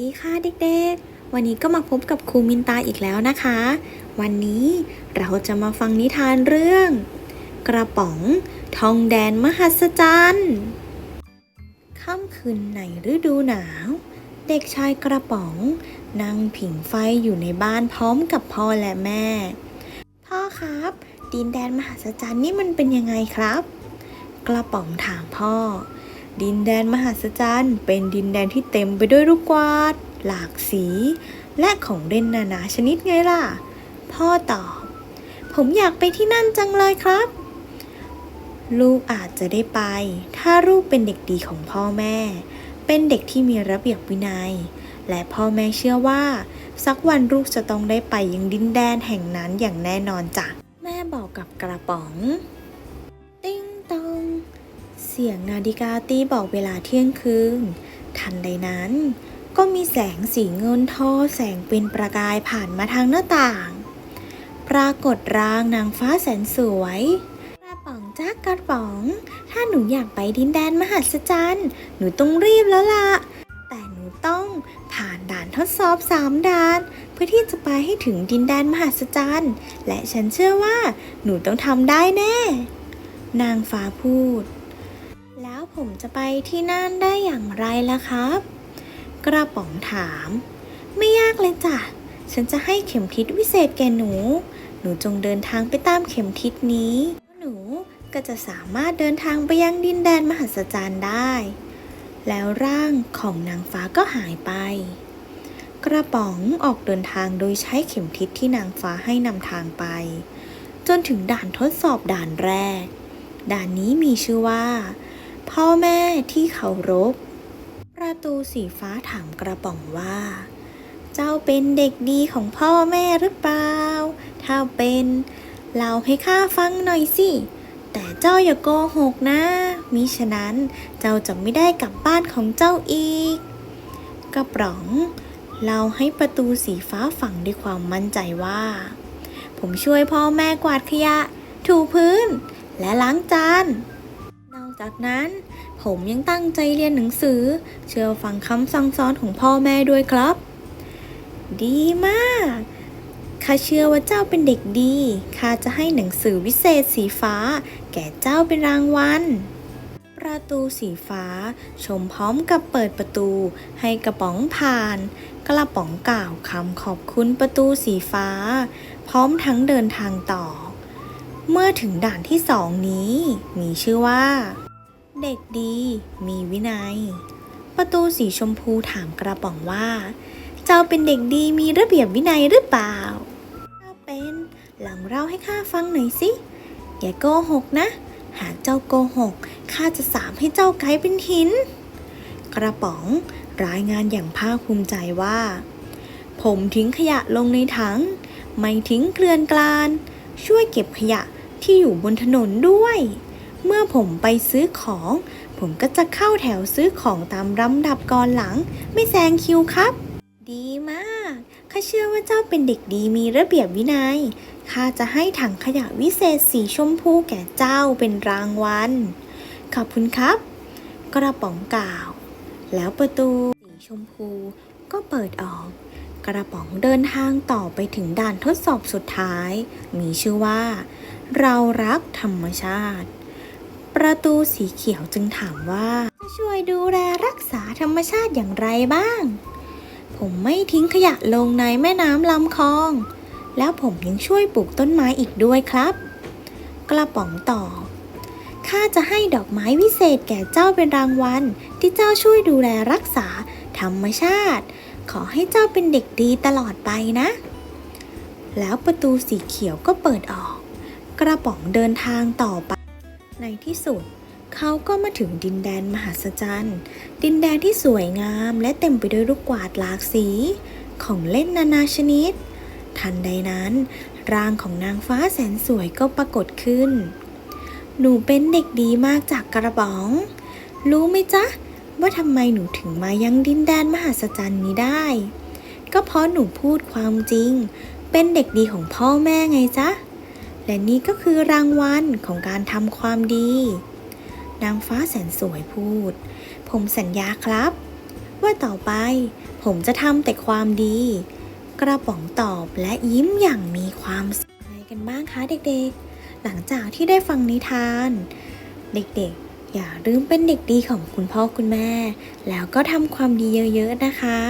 ดีค่ะเด็กๆ วันนี้ก็มาพบกับครูมินตาอีกแล้วนะคะ วันนี้เราจะมาฟังนิทานเรื่อง กระป๋องทองแดนมหัศจรรย์ค่ำคืนในฤดูหนาว เด็กชายกระป๋อง นั่งผิงไฟอยู่ในบ้านพร้อมกับพ่อและแม่ พ่อครับ ดินแดนมหัศจรรย์นี่มันเป็นยังไงครับ กระป๋องถามพ่อ ดินแดนมหัศจรรย์ เป็นดินแดนที่เต็มไปด้วยลูกกวาด หลากสี และของเล่นนานาชนิดไงล่ะ พ่อตอบ ผมอยากไปที่นั่นจังเลยครับ ลูกอาจจะได้ไป ถ้าลูกเป็นเด็กดีของพ่อแม่ เป็นเด็กที่มีระเบียบวินัย และพ่อแม่เชื่อว่า สักวันลูกจะต้องได้ไปยังดินแดนแห่งนั้นอย่างแน่นอนจ้ะแม่บอกกับกระป๋อง สียงนาฬิกาตีบอกเวลาเที่ยงคืน ทันใดนั้น ก็มีแสงสีเงินทอแสงเป็นประกายผ่านมาทางหน้าต่าง ปรากฏร่างนางฟ้าแสนสวยกระป๋องจ้ากระป๋อง ถ้าหนูอยากไปดินแดนมหัศจรรย์ หนูต้องรีบแล้วล่ะ แต่หนูต้องผ่านด่านทดสอบสามด่าน เพื่อที่จะไปให้ถึงดินแดนมหัศจรรย์ และฉันเชื่อว่า หนูต้องทำได้แน่ นางฟ้าพูด แล้วผมจะไปที่นั่นได้อย่างไรล่ะครับ กระป๋องถาม ไม่ยากเลยจ้ะ ฉันจะให้เข็มทิศวิเศษแก่หนู หนูจงเดินทางไปตามเข็มทิศนี้ หนูก็จะสามารถเดินทางไปยังดินแดนมหัศจรรย์ได้ แล้วร่างของนางฟ้าก็หายไป กระป๋องออกเดินทางโดยใช้เข็มทิศที่นางฟ้าให้นำทางไป จนถึงด่านทดสอบด่านแรก ด่านนี้มีชื่อว่า พ่อแม่ที่เคารพ ประตูสีฟ้าถามกระป๋องว่า เจ้าเป็นเด็กดีของพ่อแม่หรือเปล่า ถ้าเป็นเล่าให้ข้าฟังหน่อยสิ แต่เจ้าอย่าโกหกนะ มิฉะนั้นเจ้าจะไม่ได้กลับบ้านของเจ้าอีก กระป๋องเล่าให้ประตูสีฟ้าฟังด้วยความมั่นใจว่า ผมช่วยพ่อแม่กวาดขยะ ถูพื้น และล้างจาน จากนั้นผมยังตั้งใจเรียนหนังสือ เชื่อฟังคำสั่งสอนของพ่อแม่ด้วยครับ ดีมากข้าเชื่อว่าเจ้าเป็นเด็กดีข้าจะให้หนังสือวิเศษสีฟ้า แก่เจ้าเป็นรางวัลประตูสีฟ้า ชมพร้อมกับเปิดประตู ให้กระป๋องผ่าน กระป๋องกล่าวคำขอบคุณประตูสีฟ้า พร้อมทั้งเดินทางต่อ เมื่อถึงด่านที่สองนี้ มีชื่อว่า เด็กดี มีวินัย ประตูสีชมพูถามกระป๋องว่า เจ้าเป็นเด็กดีมีระเบียบวินัยหรือเปล่าถ้าเป็นหลองเล่าให้ข้าฟังหน่อยสิ อย่าโกหกนะ หากเจ้าโกหกข้าจะสาปให้เจ้ากลายเป็นหิน กระป๋องรายงานอย่างภาคภูมิใจว่า ผมทิ้งขยะลงในถัง ไม่ทิ้งเกลื่อนกลาน ช่วยเก็บขยะที่อยู่บนถนนด้วย เมื่อผมไปซื้อของ ผมก็จะเข้าแถวซื้อของตามลำดับก่อนหลัง ไม่แซงคิวครับ ดีมากข้าเชื่อว่าเจ้าเป็นเด็กดีมีระเบียบวินัยข้าจะให้ถังขยะวิเศษสีชมพูแก่เจ้าเป็นรางวัลขอบคุณครับ กระป๋องกล่าว แล้วประตูสีชมพูก็เปิดออก กระป๋องเดินทางต่อไปถึงด่านทดสอบสุดท้าย มีชื่อว่า เรารักธรรมชาติ ประตูสีเขียวจึงถามว่าจะช่วยดูแลรักษาธรรมชาติอย่างไรบ้าง ผมไม่ทิ้งขยะลงในแม่น้ำลำคลอง แล้วผมยังช่วยปลูกต้นไม้อีกด้วยครับ กระป๋องตอบข้าจะให้ดอกไม้วิเศษแก่เจ้าเป็นรางวัล ที่เจ้าช่วยดูแลรักษาธรรมชาติ ขอให้เจ้าเป็นเด็กดีตลอดไปนะ แล้วประตูสีเขียวก็เปิดออก กระป๋องเดินทางต่อไป ในที่สุด เขาก็มาถึงดินแดนมหัศจรรย์ ดินแดนที่สวยงามและเต็มไปด้วยลูกกวาดหลากสี ของเล่นนานาชนิด ทันใดนั้น ร่างของนางฟ้าแสนสวยก็ปรากฏขึ้น หนูเป็นเด็กดีมากจากกระป๋อง รู้ไหมจ๊ะ ว่าทำไมหนูถึงมายังดินแดนมหัศจรรย์นี้ได้ ก็เพราะหนูพูดความจริง เป็นเด็กดีของพ่อแม่ไงจ๊ะ และนี่ก็คือรางวัลของการทำความดี นางฟ้าแสนสวยพูด ผมสัญญาครับ ว่าต่อไป ผมจะทำแต่ความดี กระป๋องตอบและยิ้มอย่างมีความสุขยังไงกันบ้างคะเด็กๆ หลังจากที่ได้ฟังนิทาน เด็กๆ อย่าลืมเป็นเด็กดีของคุณพ่อคุณแม่ แล้วก็ทำความดีเยอะๆนะคะ